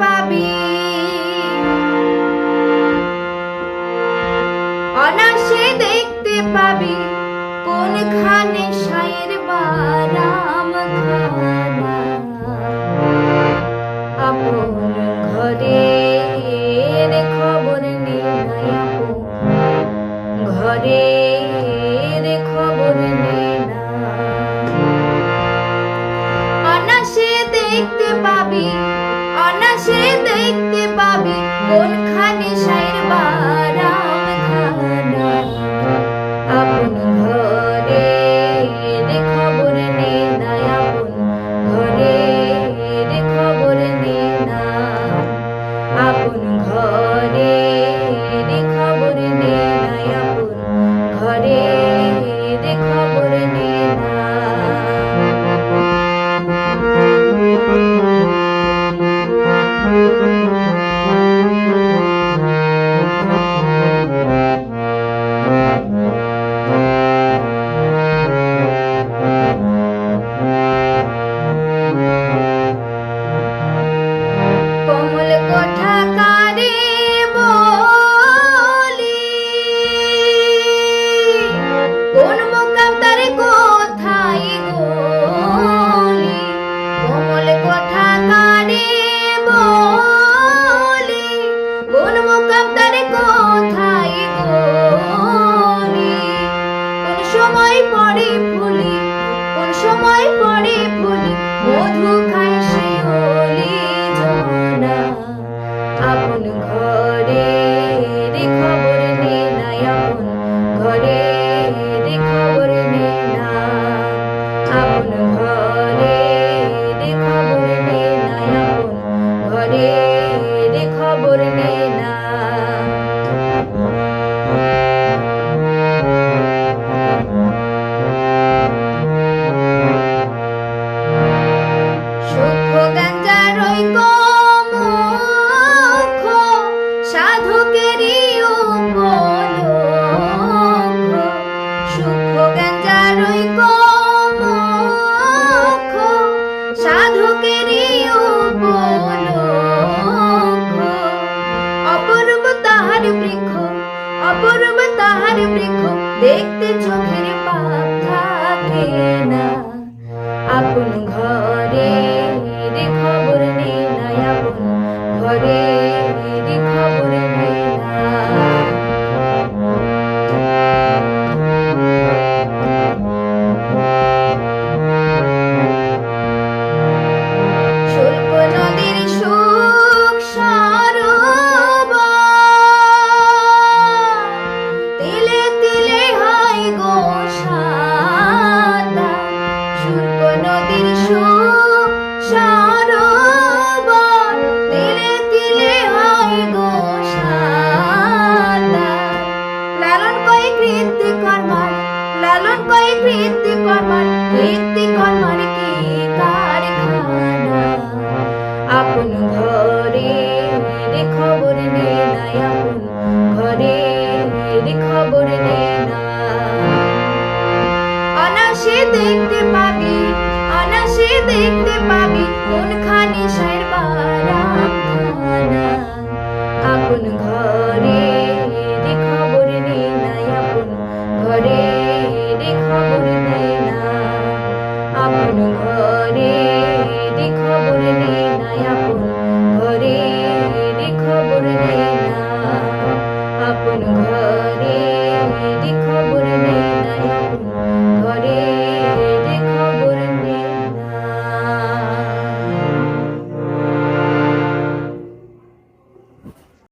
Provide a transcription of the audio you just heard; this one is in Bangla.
পাবি। অনাসে দেখতে পাবি কোনখানে সায়ের বারাম খানা। আপন ঘরের খবর নেই নাই অনাসে দেখতে পাবি কোনখানে সাইর বারাম খানা আপন ওই কমুখ সাধকেরই অপূর্ব তাহার বৃক্ষ দেখতে চোখের পাপ না। কৃত্তি কর্মার লালন কয় কৃত্তি কর্মার কৃত্তি কর্মার কি কারখানা? আপন ঘরে রে খবর নে না আপন ঘরে রে খবর নে না অনাসে দেখতে পাবি অনাসে দেখতে পাবি, কোনখানে